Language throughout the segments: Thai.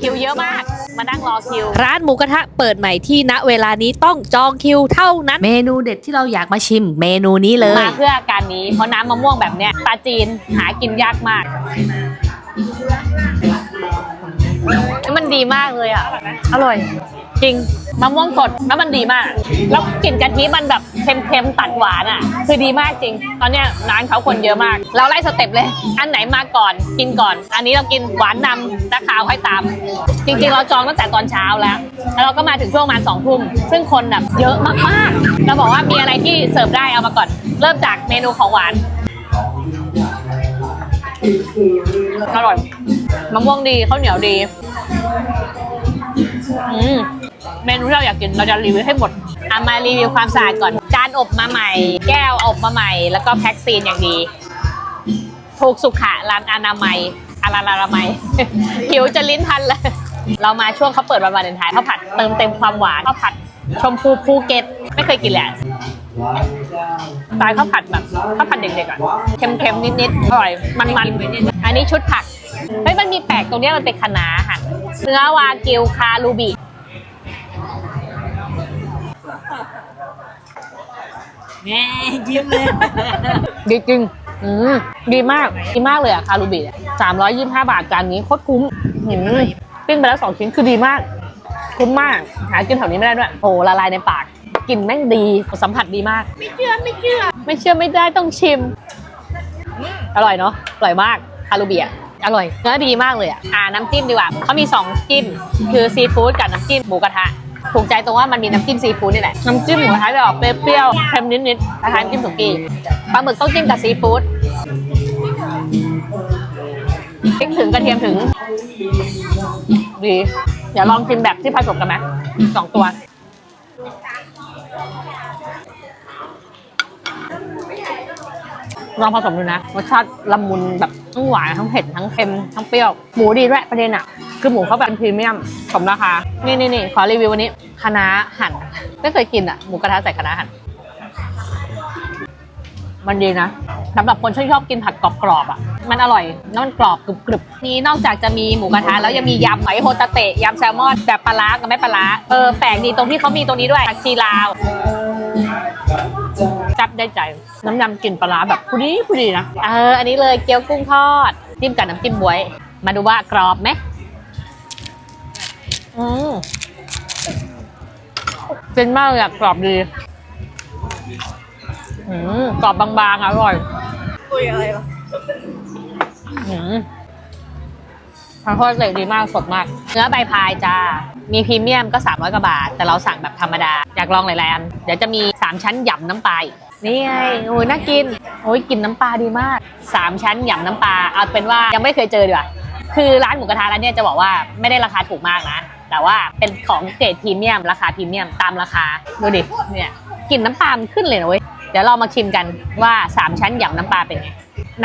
คิวเยอะมาก มานั่งรอคิว ร้านหมูกระทะเปิดใหม่ที่ณเวลานี้ต้องจองคิวเท่านั้น เมนูเด็ดที่เราอยากมาชิมเมนูนี้เลย มาเพื่อการนี้ เพราะน้ำมะม่วงแบบเนี้ยปลาจีนหากินยากมาก เอ้ยมันดีมากเลยอะ อร่อย จริง มะม่วงสดแล้วมันดีมาก แล้วกลิ่นกะทิมันแบบเค็มๆตัดหวานอะ คือดีมากจริง ตอนเนี้ยร้านเขาคนเยอะมาก เราไล่สเต็ปเลย อันไหนมาก่อนกินก่อน อันนี้เรากินหวานนำตะขาวค่อยตาม จริง ๆ เราจองตั้งแต่ตอนเช้าแล้ว แล้วเราก็มาถึงช่วงประมาณสองทุ่มซึ่งคนแบบเยอะมากๆเราบอกว่ามีอะไรที่เสิร์ฟได้เอามาก่อน เริ่มจากเมนูของหวาน อร่อยมะม่วงดีข้าวเหนียวดีอืมเมนูที่เราอยากกินเราจะรีวิวให้หมดอามารีวิวความสะอาดก่อน จานอบมาใหม่ แก้วอบมาใหม่ แล้วก็แพ็คซีนอย่างดีถูกสุขะร้านอนามัยอาราลานามัยหิวจะลิ้นพันเลยเรามาช่วงเขาเปิดวันวาเลนไทน์ข้าวผัดเติมเต็มความหวานข้าวผัดชมพูภูเก็ต ไม่เคยกินแหละ สไตล์ข้าวผัดแบบข้าวผัดเด็กๆอะเค็มๆนิดๆอร่อยมันๆ อันนี้ชุดผักเฮ้ยมันมีแปลกตรงเนี้ยมันเป็นคะน้าค่ะเนื้อวากิวคารูบิแม่ยิ้มเลยดีจริงอืมดีมากดีมากเลยอะคารูบิสามร้อยยี่สิบห้าบาทจานนี้โคตรคุ้มอืมปิ้งไปแล้วสองชิ้นคือดีมาก คุ้มมาก หากินแถวนี้ไม่ได้ด้วย โอ้ละลายในปาก กลิ่นแม่งดีสัมผัสดีมาก ไม่เชื่อไม่เชื่อ ไม่เชื่อไม่ได้ต้องชิม อร่อยเนาะอร่อยมากคารูบิอะอร่อยเนื้อดีมากเลยอะอ่าน้ำจิ้มดีกว่าเขามีสองจิ้ม คือซีฟู้ดกับน้ำจิ้มหมูกระทะถูกใจตรงว่ามันมีน้ำจิ้มซีฟู้ดนี่แหละ น้ำจิ้มหมูกระทะจะออกเปรี้ยวๆเค็มนิดๆคล้ายๆน้ำจิ้มสุกี้ปลาหมึกต้องจิ้มกับซีฟู้ดพริกถึงกระเทียมถึง ดี เดี๋ยวลองชิมแบบที่ผสมกันไหมสองตัว ลองผสมดูนะรสชาติละมุนแบบทั้งหวานทั้งเผ็ดทั้งเค็มทั้งเปรี้ยวหมูดีด้วยประเด็นอะคือหมูเขาแบบเป็นพรีเมียมสมราคานี่นี่นี่ขอรีวิววันนี้คะน้าหั่นไม่เคยกินอะหมูกระทะใส่คะน้าหั่นมันดีนะสำหรับคนที่ชอบกินผัดกรอบๆอะ มันอร่อยแล้วมันกรอบกรึบๆนี่นอกจากจะมีหมูกระทะแล้วยังมียำหอยโฮตาเตะยำแซลมอนแบบปลาร้ากับไม่ปลาร้าเออแปลกดีตรงที่เขามีตรงนี้ด้วยผักชีลาว จับได้ใจ น้ำยำกลิ่นปลาร้าแบบผู้ดีผู้ดีนะ เออ อันนี้เลยเกี๊ยวกุ้งทอด จิ้มกับน้ำจิ้มบวย มาดูว่ากรอบไหมอืมเป็นมากเลยอะกรอบดีอืมกรอบบางๆ อร่อยคุยอะไรวะอืมทางทอดเลยดีมากสดมาก เนื้อใบพายจ้า มีพรีเมียมก็ 300 กว่าบาท แต่เราสั่งแบบธรรมดา อยากลองหลายๆอัน เดี๋ยวจะมี 3 ชั้นหยำน้ำปลาอีก นี่ไงโอ้ยน่ากินโอ้ยกลินน้ำปลาดีมาก3ชั้นหยำน้ำปลาเอาเป็นว่ายังไม่เคยเจอดีกว่าคือร้านหมูกระทะร้านเนี้ยจะบอกว่าไม่ได้ราคาถูกมากนะ แต่ว่าเป็นของเกรดพรีเมียม ราคาพรีเมียมตามราคาดูดิเนี่ยกลิ่นน้ำปลามขึ้นเลยนะเว้ยเดี๋ยวเรามาชิมกันว่า 3 ชั้นหยำน้ำปลาเป็นไง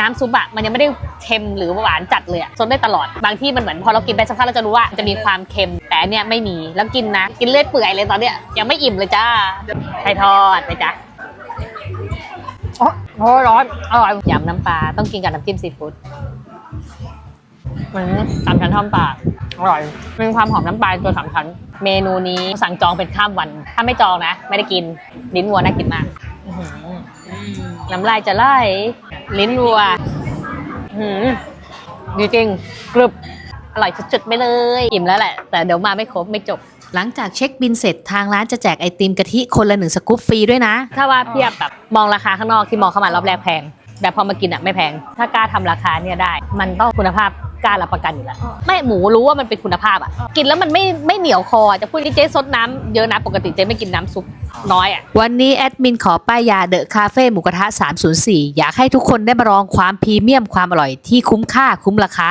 น้ำซุปอะมันยังไม่ได้เค็มหรือหวานจัดเลยอะซดได้ตลอดบางที่มันเหมือนพอเรากินไปสักพักเราจะรู้ว่าจะมีความเค็ม แต่เนี่ยไม่มีแล้วกินนะ กินเลือดเปื่อยเลยตอนเนี้ยยังไม่อิ่มเลยจ้าไข่ทอดไปจ้ะ โอ้โหร้อนอร่อยยำน้ำปลาต้องกินกับน้ำจิ้มซีฟู้ดมันสามชั้นทอดปลาอร่อยมีความหอมน้ำปลาตัวสามชั้น เมนูนี้สั่งจองเป็นข้ามวัน ถ้าไม่จองนะ ไม่ได้กิน ลิ้นวัวน่ากินมากอื้อหือน้ำลายจะไหลลิ้นวัวหืมดีจริงกรึบอร่อยจุดๆไปเลย อิ่มแล้วแหละ แต่เดี๋ยวมาไม่ครบไม่จบ หลังจากเช็คบินเสร็จทางร้านจะแจกไอติมกะทิคนละหนึ่งสกู๊ปฟรีด้วยนะ ถ้าว่าเทียบแบบมองราคาข้างนอกที่มองเข้ามารอบแรกแพง แต่พอมากินอะไม่แพง ถ้ากล้าทำราคาเนี่ยได้ มันต้องคุณภาพกล้ารับประกันอยู่แล้วไม่หมูรู้ว่ามันเป็นคุณภาพอะ กินแล้วมันไม่ไม่เหนียวคอจะพูดที่เจ๊ซดน้ำเยอะนะปกติเจ๊ไม่กินน้ำซุปน้อยอะ วันนี้แอดมินขอป้ายยาเดอะคาเฟ่หมูกระทะ 304 อยากให้ทุกคนได้มาลองความพรีเมียมความอร่อยที่คุ้มค่าคุ้มราคา